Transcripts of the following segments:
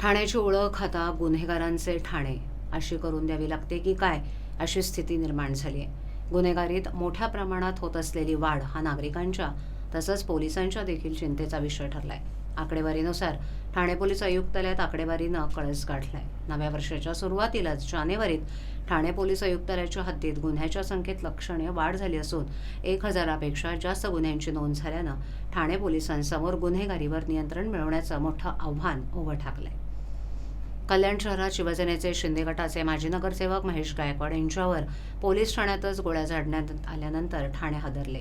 ठाण्याची ओळख आता गुन्हेगारांचे ठाणे. अशी करून द्यावी लागते की काय अशी स्थिती निर्माण झाली आहे. गुन्हेगारीत मोठ्या प्रमाणात होत असलेली वाढ हा नागरिकांच्या तसंच पोलिसांच्या देखील चिंतेचा विषय ठरलाय. आकडेवारीनुसार ठाणे पोलीस आयुक्तालयात आकडेवारीनं कळस गाठलाय नव्या वर्षाच्या सुरुवातीलाच जानेवारीत ठाणे पोलीस आयुक्तालयाच्या हद्दीत गुन्ह्याच्या संख्येत लक्षणीय वाढ झाली असून एक हजारापेक्षा जास्त गुन्ह्यांची नोंद झाल्यानं ठाणे पोलिसांसमोर गुन्हेगारीवर नियंत्रण मिळवण्याचं मोठं आव्हान उभं ठाकलंय. कल्याण शहरात शिवसेनेचे शिंदे गटाचे माजी नगरसेवक महेश गायकवाड यांच्यावर पोलीस ठाण्यातच गोळ्या झाडण्यात आल्यानंतर ठाणे हादरले.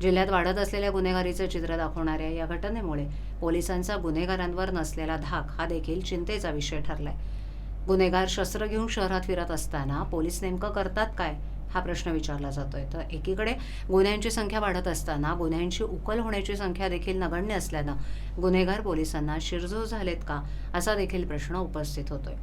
जिल्ह्यात वाढत असलेल्या गुन्हेगारीचं चित्र दाखवणाऱ्या या घटनेमुळे पोलिसांचा गुन्हेगारांवर नसलेला धाक हा देखील चिंतेचा विषय ठरलाय. गुन्हेगार शस्त्र घेऊन शहरात फिरत असताना पोलीस नेमकं करतात काय? हा प्रश्न विचारला जातो आहे तर एकीकडे गुन्ह्यांची संख्या वाढत असताना गुन्ह्यांची उकल होण्याची संख्या देखील नगण्य असल्यानं गुन्हेगार पोलिसांना शिरजोर झालेत का असा देखील प्रश्न उपस्थित होतोय.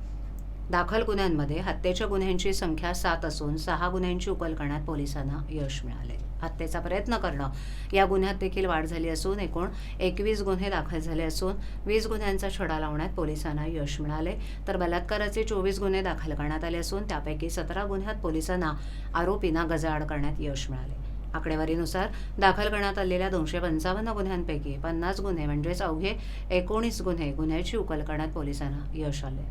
दाखल गुन्ह्यांमध्ये हत्येच्या गुन्ह्यांची संख्या सात असून सहा गुन्ह्यांची उकल करण्यात पोलिसांना यश मिळाले हत्येचा प्रयत्न करणं. या गुन्ह्यात देखील वाढ झाली असून एकूण एकवीस गुन्हे दाखल झाले असून वीस गुन्ह्यांचा छडा लावण्यात पोलिसांना यश मिळाले. तर बलात्काराचे चोवीस गुन्हे दाखल करण्यात आले असून त्यापैकी सतरा गुन्ह्यात पोलिसांना आरोपींना गजाआड करण्यात यश मिळाले. आकडेवारीनुसार दाखल करण्यात आलेल्या दोनशे पंचावन्न गुन्ह्यांपैकी पन्नास गुन्हे म्हणजेच अवघे एकोणीस गुन्हे गुन्ह्याची उकल करण्यात पोलिसांना यश आले.